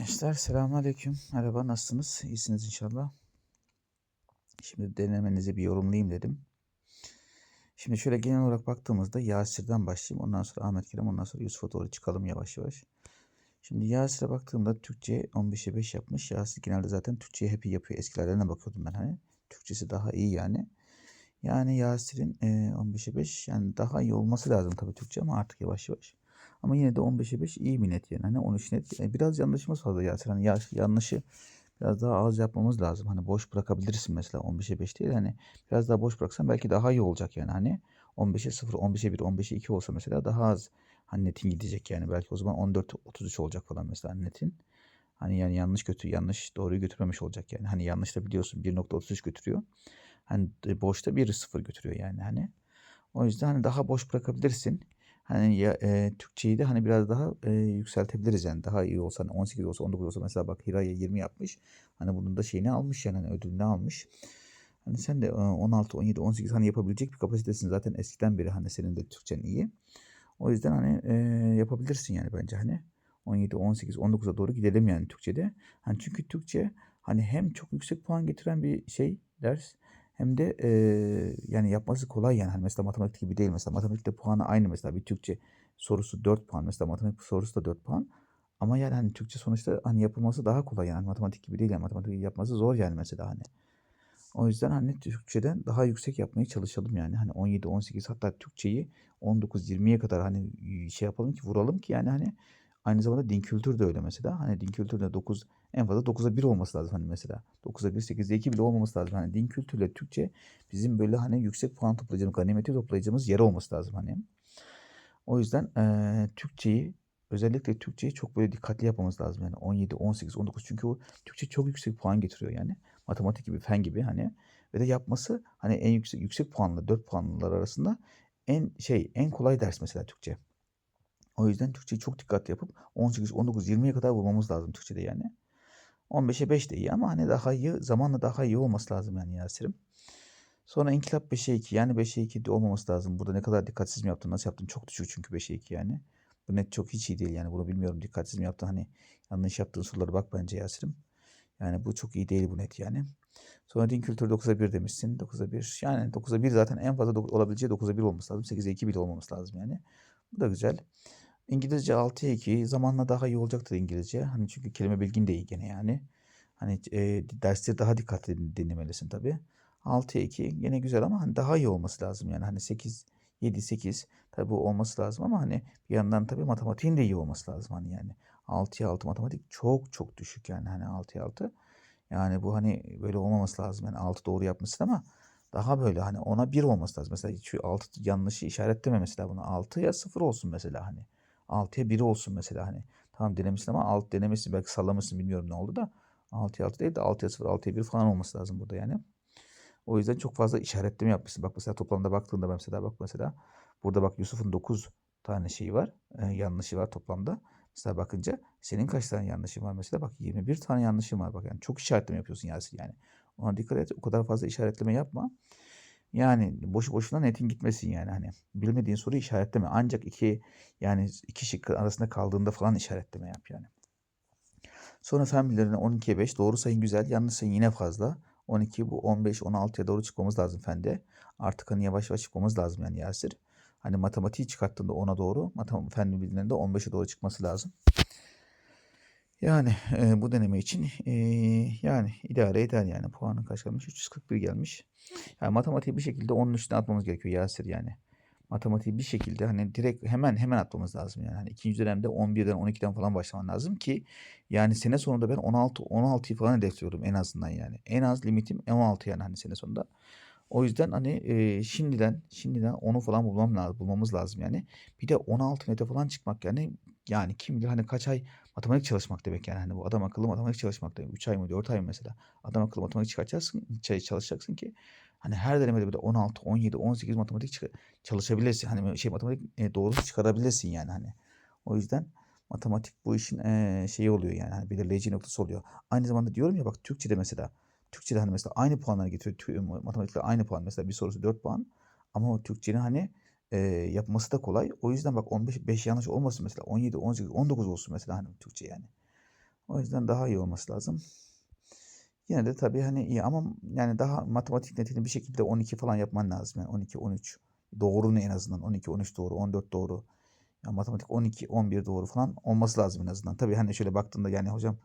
Gençler selamünaleyküm. Merhaba nasılsınız? İyisiniz inşallah. Şimdi denemenizi bir yorumlayayım dedim. Şimdi şöyle genel olarak baktığımızda Yasir'den başlayayım. Ondan sonra Ahmet Kerem, ondan sonra Yusuf'a doğru çıkalım yavaş yavaş. Şimdi Yasir'e baktığımda Türkçe 15'e 5 yapmış. Yasir genelde zaten Türkçeyi hep iyi yapıyor. Eskilerden bakıyordum ben hani. Türkçesi daha iyi yani. Yani Yasir'in e, 15'e 5 yani daha iyi olması lazım tabii Türkçe ama artık yavaş yavaş. Ama yine de 15'e 5 iyi bir net yani. Hani 13 net. Yani biraz yanlışımız fazla Yasir. Hani yanlışı biraz daha az yapmamız lazım. Hani boş bırakabilirsin mesela 15'e 5 değil. Hani biraz daha boş bıraksan belki daha iyi olacak yani. Hani 15'e 0, 15'e 1, 15'e 2 olsa mesela daha az hani netin gidecek yani. Belki o zaman 14, 33 olacak falan mesela netin. Hani yani yanlış kötü yanlış doğruyu götürmemiş olacak yani. Hani yanlış da biliyorsun 1.33 götürüyor. Hani boşta 1.0 götürüyor yani hani. O yüzden hani daha boş bırakabilirsin. Hani ya, e, Türkçeyi de hani biraz daha e, yükseltebiliriz yani daha iyi olsa hani 18 olsa 19 olsa mesela bak Hira'ya 20 yapmış. Hani bunun da şeyini almış yani hani ödülünü almış. Hani sen de e, 16, 17, 18 hani yapabilecek bir kapasitesin zaten eskiden beri hani senin de Türkçen iyi. O yüzden hani e, yapabilirsin yani bence hani 17, 18, 19'a doğru gidelim yani Türkçe'de. Hani çünkü Türkçe hani hem çok yüksek puan getiren bir şey ders hem de e, yani yapması kolay yani. Hani mesela matematik gibi değil. Mesela matematikte puanı aynı mesela bir Türkçe sorusu 4 puan. Mesela matematik sorusu da 4 puan. Ama yani hani Türkçe sonuçta hani yapılması daha kolay yani. Matematik gibi değil yani. Matematik yapması zor yani mesela hani. O yüzden hani Türkçeden daha yüksek yapmaya çalışalım yani. Hani 17, 18 hatta Türkçeyi 19, 20'ye kadar hani şey yapalım ki vuralım ki yani hani aynı zamanda din kültürü de öyle mesela. Hani din kültürü de 9 en fazla 9'a 1 olması lazım hani mesela. 9'a 1, 8'e 2 bile olmaması lazım. Hani din kültürüyle Türkçe bizim böyle hani yüksek puan toplayacağımız, ganimeti toplayacağımız yer olması lazım hani. O yüzden e, Türkçeyi özellikle Türkçeyi çok böyle dikkatli yapmamız lazım yani 17, 18, 19 çünkü o Türkçe çok yüksek puan getiriyor yani. Matematik gibi, fen gibi hani ve de yapması hani en yüksek yüksek puanlı 4 puanlılar arasında en şey en kolay ders mesela Türkçe. O yüzden Türkçeyi çok dikkatli yapıp 18, 19, 20'ye kadar vurmamız lazım Türkçede yani. 15'e 5 de iyi ama hani daha iyi zamanla daha iyi olması lazım yani Yasir'im. Sonra inkılap 5'e 2 yani 5'e 2 de olmaması lazım. Burada ne kadar dikkatsiz mi yaptın nasıl yaptın çok düşük çünkü 5'e 2 yani. Bu net çok hiç iyi değil yani bunu bilmiyorum dikkatsiz mi yaptın hani yanlış yaptığın sorulara bak bence Yasir'im. Yani bu çok iyi değil bu net yani. Sonra din kültürü 9'a 1 demişsin. 9'a 1 yani 9'a 1 zaten en fazla olabileceği 9'a 1 olması lazım. 8'e 2 bile olmaması lazım yani. Bu da güzel. İngilizce 6'ya 2 zamanla daha iyi olacaktır İngilizce. Hani çünkü kelime bilgin de iyi gene yani. Hani e, dersleri daha dikkatli dinlemelisin tabii. 6'ya 2 yine güzel ama hani daha iyi olması lazım yani. Hani 8 7 8 tabii bu olması lazım ama hani bir yandan tabii matematiğin de iyi olması lazım hani yani. 6'ya 6 matematik çok çok düşük yani hani 6'ya 6. Yani bu hani böyle olmaması lazım. Yani 6 doğru yapmışsın ama daha böyle hani ona 1 olması lazım. Mesela şu 6 yanlışı işaretleme mesela bunu. 6'ya 0 olsun mesela hani. 6'ya 1 olsun mesela hani. Tamam denemişsin ama alt denemişsin belki sallamışsın bilmiyorum ne oldu da. 6'ya 6 değil de 6'ya 0, 6'ya 1 falan olması lazım burada yani. O yüzden çok fazla işaretleme yapmışsın. Bak mesela toplamda baktığında mesela bak mesela burada bak Yusuf'un 9 tane şeyi var. E, yanlışı var toplamda. Mesela bakınca senin kaç tane yanlışın var mesela bak 21 tane yanlışın var bak yani çok işaretleme yapıyorsun Yasin yani. Ona dikkat et o kadar fazla işaretleme yapma. Yani boşu boşuna netin gitmesin yani hani bilmediğin soruyu işaretleme. Ancak iki yani iki şık arasında kaldığında falan işaretleme yap yani. Sonra fen bilgilerine 12'ye 5 doğru sayın güzel yanlış sayın yine fazla. 12 bu 15 16'ya doğru çıkmamız lazım fende. Artık hani yavaş yavaş çıkmamız lazım yani Yasir. Hani matematiği çıkarttığında 10'a doğru, matematik fen bilgilerinde 15'e doğru çıkması lazım. Yani e, bu deneme için e, yani idare eder yani. Puanın kaç gelmiş? 341 gelmiş. Yani matematiği bir şekilde onun üstüne atmamız gerekiyor Yasir yani. Matematiği bir şekilde hani direkt hemen hemen atmamız lazım yani. Hani ikinci dönemde 11'den 12'den falan başlaman lazım ki yani sene sonunda ben 16 16'yı falan hedefliyorum en azından yani. En az limitim 16 yani hani sene sonunda. O yüzden hani e, şimdiden şimdiden onu falan bulmam lazım, bulmamız lazım yani. Bir de 16 nete falan çıkmak yani yani kim bilir hani kaç ay matematik çalışmak demek yani. Hani bu adam akıllı matematik çalışmak demek. 3 ay mı 4 ay mı mesela. Adam akıllı matematik çıkartacaksın, çalışacaksın ki hani her denemede böyle 16, 17, 18 matematik çalışabilirsin. Hani şey matematik e, doğrusu çıkarabilirsin yani hani. O yüzden matematik bu işin e, şeyi oluyor yani. Hani belirleyici noktası oluyor. Aynı zamanda diyorum ya bak Türkçe'de mesela Türkçe'de hani mesela aynı puanları getiriyor. Matematikte aynı puan. Mesela bir sorusu 4 puan. Ama o Türkçenin hani e, yapması da kolay. O yüzden bak 15 5 yanlış olmasın mesela. 17, 18, 19 olsun mesela hani Türkçe yani. O yüzden daha iyi olması lazım. Yine de tabii hani iyi ama yani daha matematik netini bir şekilde 12 falan yapman lazım. Yani 12, 13 doğru ne en azından 12, 13 doğru, 14 doğru. Yani matematik 12, 11 doğru falan olması lazım en azından. Tabii hani şöyle baktığında yani hocam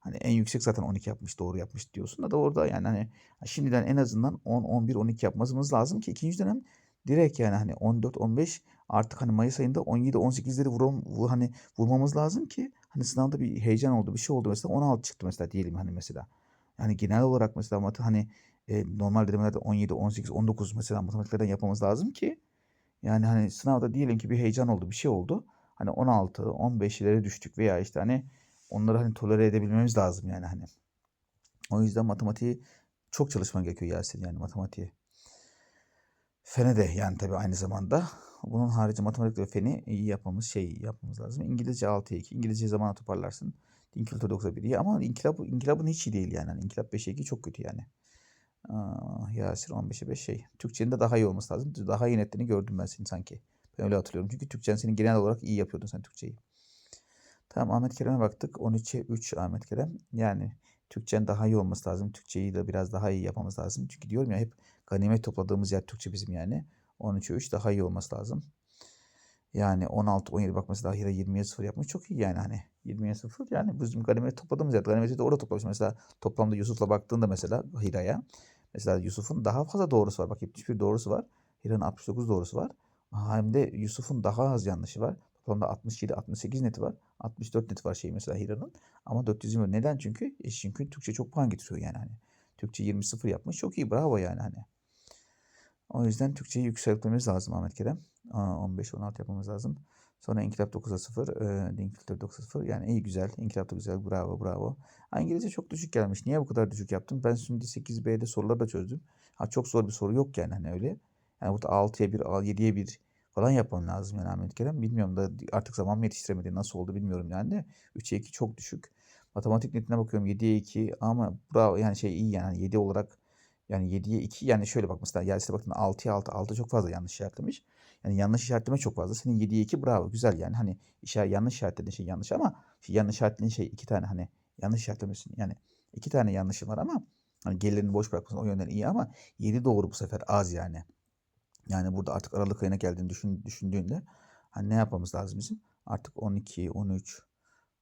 hani en yüksek zaten 12 yapmış, doğru yapmış diyorsun da, da orada yani hani şimdiden en azından 10, 11, 12 yapmamız lazım ki ikinci dönem direkt yani hani 14, 15 artık hani Mayıs ayında 17, 18'leri vuram, vu- hani vurmamız lazım ki hani sınavda bir heyecan oldu, bir şey oldu mesela 16 çıktı mesela diyelim hani mesela. Yani genel olarak mesela mat hani e, normal denemelerde 17, 18, 19 mesela matematiklerden yapmamız lazım ki yani hani sınavda diyelim ki bir heyecan oldu, bir şey oldu. Hani 16, 15'lere düştük veya işte hani onları hani tolere edebilmemiz lazım yani hani. O yüzden matematiği çok çalışman gerekiyor Yasin yani matematiği. Fene de yani tabii aynı zamanda. Bunun harici matematik ve feni iyi yapmamız şey yapmamız lazım. İngilizce 6'ya 2. İngilizce zamanla toparlarsın. Din kültürü 9'a 1 iyi ama inkılap, inkılabın hiç iyi değil yani. Hani inkılap 5'e 2 çok kötü yani. Aa, Yasir 15'e 5 şey. Türkçenin de daha iyi olması lazım. Daha iyi netlerini gördüm ben senin sanki. Ben öyle hatırlıyorum. Çünkü Türkçen senin genel olarak iyi yapıyordun sen Türkçeyi. Tamam Ahmet Kerem'e baktık. 13'e 3 Ahmet Kerem. Yani Türkçen daha iyi olması lazım. Türkçeyi de biraz daha iyi yapmamız lazım. Çünkü diyorum ya hep ganimet topladığımız yer Türkçe bizim yani. 13'e 3 daha iyi olması lazım. Yani 16, 17 bak mesela Hira 20'ye 0 yapmış. Çok iyi yani hani 20'ye 0. Yani bizim ganimet topladığımız yer. Ganimeti de orada toplamış. Mesela toplamda Yusuf'la baktığında mesela Hira'ya. Mesela Yusuf'un daha fazla doğrusu var. Bak 71 doğrusu var. Hira'nın 69 doğrusu var. Hem de Yusuf'un daha az yanlışı var. Toplamda 67, 68 neti var. 64 neti var şey mesela Hira'nın. Ama 420 neden? Çünkü e çünkü Türkçe çok puan getiriyor yani hani. Türkçe 20 0 yapmış. Çok iyi bravo yani hani. O yüzden Türkçeyi yükseltmemiz lazım Ahmet Kerem. 15-16 yapmamız lazım. Sonra İnkılap 9'a 0, e, Din Kültürü 9'a 0. Yani iyi güzel. İnkılap da güzel. Bravo bravo. İngilizce çok düşük gelmiş. Niye bu kadar düşük yaptım? Ben şimdi 8B'de soruları da çözdüm. Ha, çok zor bir soru yok yani hani öyle. Yani burada 6'ya 1, 7'ye 1 falan yapmam lazım yani Ahmet Kerem. Bilmiyorum da artık zaman mı yetiştiremedi, nasıl oldu bilmiyorum yani de. 3'e 2 çok düşük. Matematik netine bakıyorum 7'ye 2 ama bravo yani şey iyi yani 7 olarak yani 7'ye 2 yani şöyle bak mesela Yeltsin'e baktığında 6'ya 6 6 çok fazla yanlış işaretlemiş. Yani yanlış işaretleme çok fazla. Senin 7'ye 2 bravo güzel yani hani işaret, yanlış işaretlediğin şey yanlış ama şey, yanlış işaretlediğin şey iki tane hani yanlış işaretlemişsin. Yani iki tane yanlışın var ama hani gerilerini boş bırakmasın o yönden iyi ama 7 doğru bu sefer az yani. Yani burada artık Aralık ayına geldiğini düşün, düşündüğünde hani ne yapmamız lazım bizim? Artık 12, 13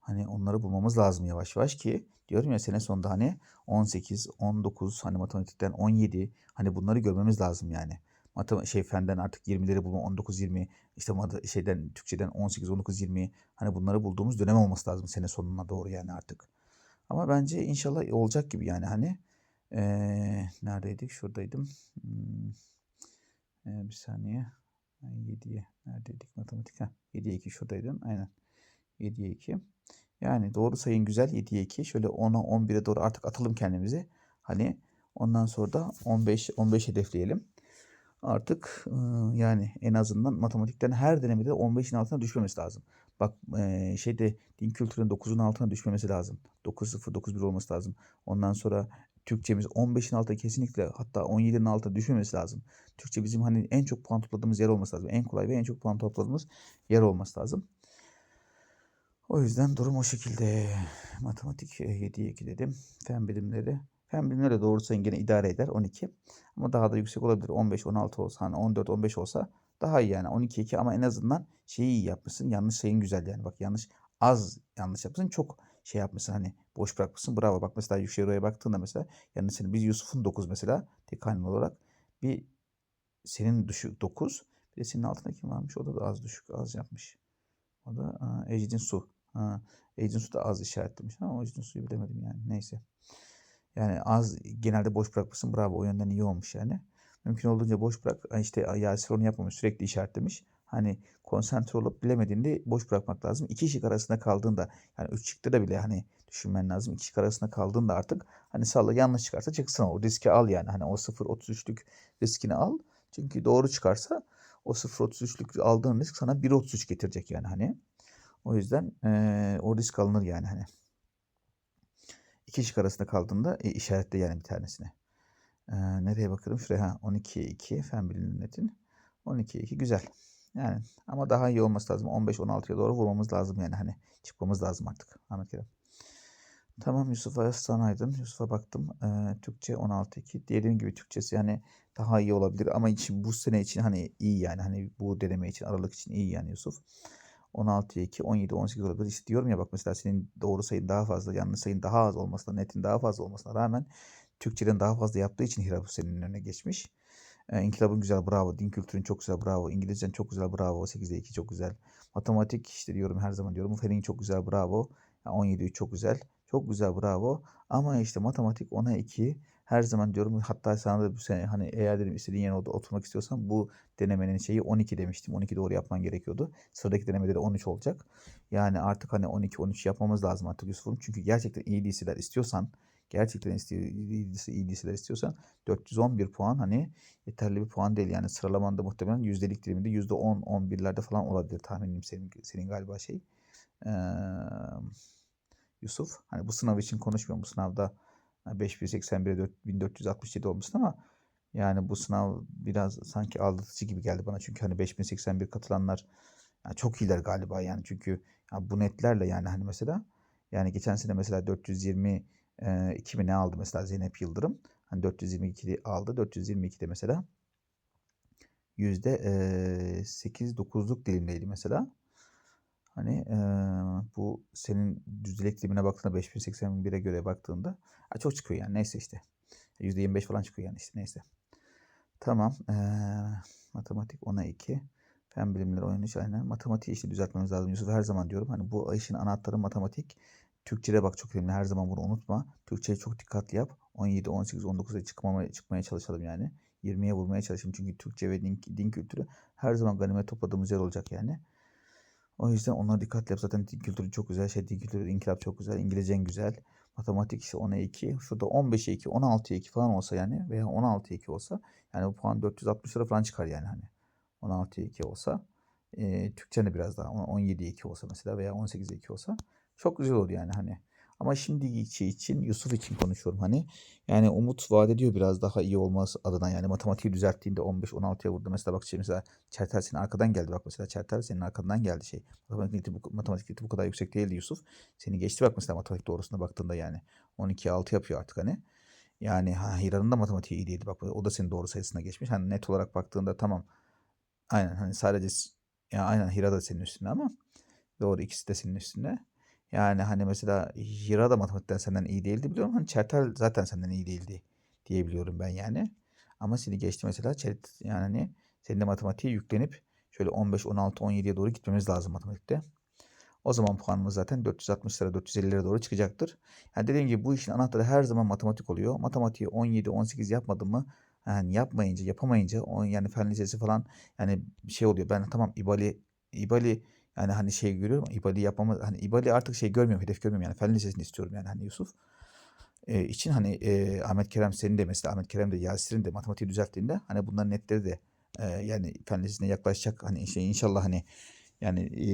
hani onları bulmamız lazım yavaş yavaş ki diyorum ya sene sonunda hani 18, 19 hani matematikten 17 hani bunları görmemiz lazım yani. Matematik şey fenden artık 20'leri bulma 19 20 işte şeyden Türkçeden 18 19 20 hani bunları bulduğumuz dönem olması lazım sene sonuna doğru yani artık. Ama bence inşallah olacak gibi yani hani ee, neredeydik? Şuradaydım. Hmm. Ee, bir saniye. 7'ye neredeydik matematik? Ha, 7'ye 2 şuradaydım. Aynen. 7'ye 2. Yani doğru sayın güzel 7'ye 2. Şöyle 10'a 11'e doğru artık atalım kendimizi. Hani ondan sonra da 15 15 hedefleyelim. Artık yani en azından matematikten her denemede 15'in altına düşmemesi lazım. Bak şeyde din kültürünün 9'un altına düşmemesi lazım. 9-0, 9-1 olması lazım. Ondan sonra Türkçemiz 15'in altına kesinlikle hatta 17'nin altına düşmemesi lazım. Türkçe bizim hani en çok puan topladığımız yer olması lazım. En kolay ve en çok puan topladığımız yer olması lazım. O yüzden durum o şekilde. Matematik 7'ye 2 dedim. Fen bilimleri. Fen bilimleri doğru sayın gene idare eder 12. Ama daha da yüksek olabilir. 15, 16 olsa hani 14, 15 olsa daha iyi yani. 12, 2 ama en azından şeyi iyi yapmışsın. Yanlış sayın güzel yani. Bak yanlış az yanlış yapmışsın. Çok şey yapmışsın hani boş bırakmışsın. Bravo. Bak mesela Yuşero'ya baktığında mesela yani senin biz Yusuf'un 9 mesela tek haneli olarak bir senin düşük 9 bir de senin altında kim varmış? O da, az düşük az yapmış. O da aa, Ecidin Su. Ha, Ecidin Su da az işaretlemiş ama Ecidin Su'yu bilemedim yani. Neyse. Yani az genelde boş bırakmışsın. Bravo. O yönden iyi olmuş yani. Mümkün olduğunca boş bırak. İşte Yasir onu yapmamış. Sürekli işaretlemiş. Hani konsantre olup bilemediğinde boş bırakmak lazım. İki şık arasında kaldığında yani üç şıkta da bile hani düşünmen lazım. İki şık arasında kaldığında artık hani salla yanlış çıkarsa çıksın o riski al yani. Hani o 0.33'lük riskini al. Çünkü doğru çıkarsa o 0.33'lük aldığın risk sana 1.33 getirecek yani hani. O yüzden e, o risk alınır yani hani. İki şık arasında kaldığında e, işaretle yani bir tanesine. E, nereye bakalım? Şuraya ha, 12'ye 2 fen biliminin netin. 12'ye 2 güzel. Yani ama daha iyi olması lazım. 15-16'ya doğru vurmamız lazım yani hani çıkmamız lazım artık Ahmet Kerem. Tamam Yusuf Aslan Aydın. Yusuf'a baktım. Ee, Türkçe 16-2. Dediğim gibi Türkçesi yani daha iyi olabilir ama için bu sene için hani iyi yani hani bu deneme için Aralık için iyi yani Yusuf. 16-2, 17-18 olabilir. İşte diyorum ya bak mesela senin doğru sayın daha fazla, yanlış sayın daha az olmasına, netin daha fazla olmasına rağmen Türkçeden daha fazla yaptığı için Hira bu senin önüne geçmiş. Ee, İnkılabın güzel bravo. Din kültürün çok güzel bravo. İngilizcen çok güzel bravo. 8'de 2 çok güzel. Matematik işte diyorum her zaman diyorum. Fenin çok güzel bravo. 17 3 çok güzel. Çok güzel bravo. Ama işte matematik ona 2. Her zaman diyorum hatta sana da bu sene hani eğer dedim istediğin yere oturmak istiyorsan bu denemenin şeyi 12 demiştim. 12 doğru yapman gerekiyordu. Sıradaki denemede de 13 olacak. Yani artık hani 12 13 yapmamız lazım artık Yusuf'um. Çünkü gerçekten iyi liseler istiyorsan gerçekten iyi, iyi liseler istiyorsan 411 puan hani yeterli bir puan değil. Yani sıralamanda muhtemelen yüzdelik diliminde %10 11'lerde falan olabilir tahminim senin senin galiba şey. Ee, Yusuf. Hani bu sınav için konuşmuyorum. Bu sınavda 5181'e 1467 olmuştu ama yani bu sınav biraz sanki aldatıcı gibi geldi bana. Çünkü hani 5081 katılanlar yani çok iyiler galiba yani. Çünkü ya bu netlerle yani hani mesela yani geçen sene mesela 420 e, 2000 ne aldı mesela Zeynep Yıldırım. Hani 422 aldı. 422'de mesela yüzde e, 8-9'luk dilimdeydi mesela. Hani e, bu senin düzlek dilimine baktığında 5081'e göre baktığında ha, çok çıkıyor yani neyse işte. %25 falan çıkıyor yani işte neyse. Tamam. E, matematik 10'a 2. Fen bilimleri 13 aynen. Matematiği işte düzeltmemiz lazım. Yusuf her zaman diyorum. Hani bu işin anahtarı matematik. Türkçe'de bak çok önemli. Her zaman bunu unutma. Türkçe'ye çok dikkatli yap. 17, 18, 19'a çıkmamaya, çıkmaya çalışalım yani. 20'ye vurmaya çalışalım. Çünkü Türkçe ve din, din kültürü her zaman ganimet topladığımız yer olacak yani. O yüzden onlara dikkatli yap. Zaten din kültürü çok güzel. Şey din kültürü, inkılap çok güzel. İngilizcen güzel. Matematik işte 10'a 2. Şurada 15'e 2, 16'ya 2 falan olsa yani veya 16'ya 2 olsa yani bu puan 460 lira falan çıkar yani hani. 16'ya 2 olsa. E, Türkçen de biraz daha 17'ye 2 olsa mesela veya 18'e 2 olsa çok güzel olur yani hani. Ama şimdi şey için Yusuf için konuşuyorum hani. Yani umut vaat ediyor biraz daha iyi olması adına. Yani matematiği düzelttiğinde 15-16'ya vurdu. Mesela bak şimdi mesela Çertel senin arkadan geldi. Bak mesela Çertel senin arkadan geldi şey. Matematik bu, matematik bu kadar yüksek değildi Yusuf. Seni geçti bak mesela matematik doğrusuna baktığında yani. 12-6 yapıyor artık hani. Yani ha, Hira'nın da matematiği iyi değildi. Bak o da senin doğru sayısına geçmiş. Hani net olarak baktığında tamam. Aynen hani sadece ya aynen Hira da senin üstünde ama doğru ikisi de senin üstünde. Yani hani mesela Hira da matematikten senden iyi değildi biliyorum. Hani Çertel zaten senden iyi değildi diyebiliyorum ben yani. Ama seni geçti mesela Çert yani hani senin de matematiğe yüklenip şöyle 15, 16, 17'ye doğru gitmemiz lazım matematikte. O zaman puanımız zaten 460 lira 450 lira doğru çıkacaktır. Yani dediğim gibi bu işin anahtarı her zaman matematik oluyor. Matematiği 17, 18 yapmadım mı yani yapmayınca, yapamayınca yani fen lisesi falan yani şey oluyor. Ben tamam İbali İbali yani hani şey görüyorum İBAL'i yapmamız hani İBAL'i artık şey görmüyorum hedef görmüyorum yani fen lisesini istiyorum yani hani Yusuf. E, için hani e, Ahmet Kerem senin de mesela Ahmet Kerem de Yasir'in de matematiği düzelttiğinde hani bunların netleri de e, yani fen lisesine yaklaşacak hani şey inşallah hani yani e,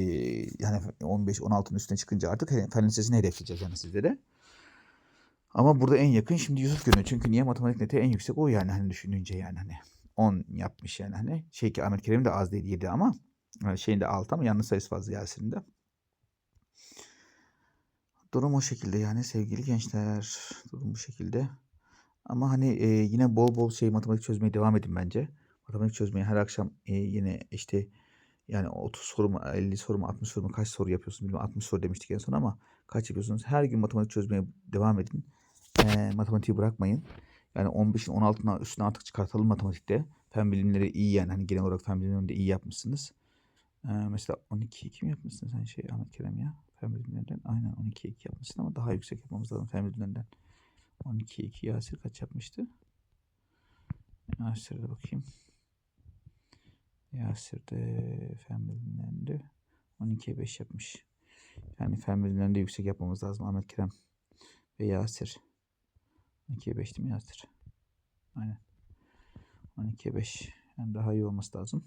yani 15 16'ın üstüne çıkınca artık hani fen lisesini hedefleyeceğiz yani sizlere. Ama burada en yakın şimdi Yusuf görünüyor. Çünkü niye matematik neti en yüksek o yani hani düşününce yani hani 10 yapmış yani hani şey ki Ahmet Kerem de az değil 7 ama şeyinde 6 ama yanlış sayısı fazla Yasin'de. Durum o şekilde yani sevgili gençler. Durum bu şekilde. Ama hani e, yine bol bol şey matematik çözmeye devam edin bence. Matematik çözmeye her akşam e, yine işte yani 30 soru mu 50 soru mu 60 soru mu kaç soru yapıyorsunuz bilmiyorum 60 soru demiştik en son ama kaç yapıyorsunuz? Her gün matematik çözmeye devam edin. E, matematiği bırakmayın. Yani 15'in 16'ına üstüne artık çıkartalım matematikte. Fen bilimleri iyi yani hani genel olarak fen bilimlerinde iyi yapmışsınız. Ee, mesela 12 2 mi yapmışsın sen şey Ahmet Kerem ya? Fen bilimlerinden. Aynen 12 2 yapmışsın ama daha yüksek yapmamız lazım fen bilimlerinden. 12 2 Yasir kaç yapmıştı? Yasir'de bakayım. Yasir'de fen bilimlerinde 12'ye 5 yapmış. Yani fen bilimlerinde yüksek yapmamız lazım Ahmet Kerem ve Yasir. 12'ye 5 değil mi Yasir? Aynen. 12'ye 5. Yani daha iyi olması lazım.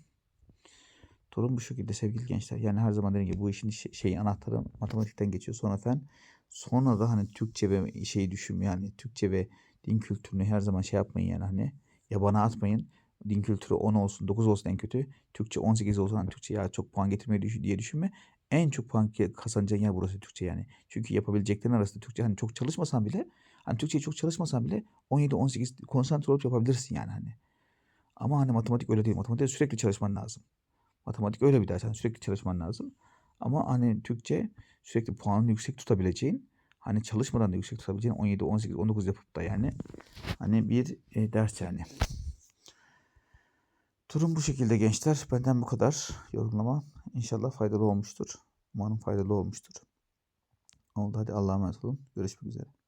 Durum bu şekilde sevgili gençler. Yani her zaman dediğim gibi bu işin şey anahtarı matematikten geçiyor. Sonra fen. Sonra da hani Türkçe ve şeyi düşün yani Türkçe ve din kültürünü her zaman şey yapmayın yani hani yabana atmayın. Din kültürü 10 olsun 9 olsun en kötü. Türkçe 18 olsun hani Türkçe ya çok puan getirmeyi diye düşünme. en çok puan kazanacağın yer burası Türkçe yani. Çünkü yapabileceklerin arasında Türkçe hani çok çalışmasan bile hani Türkçeyi çok çalışmasan bile 17 18 konsantre olup yapabilirsin yani hani. Ama hani matematik öyle değil. Matematik sürekli çalışman lazım. Matematik öyle bir ders. Hani sürekli çalışman lazım. Ama hani Türkçe sürekli puanını yüksek tutabileceğin, hani çalışmadan da yüksek tutabileceğin 17, 18, 19 yapıp da yani hani bir e, ders yani. Durum bu şekilde gençler. Benden bu kadar yorumlama. İnşallah faydalı olmuştur. Umarım faydalı olmuştur. Oldu hadi Allah'a emanet olun. Görüşmek üzere.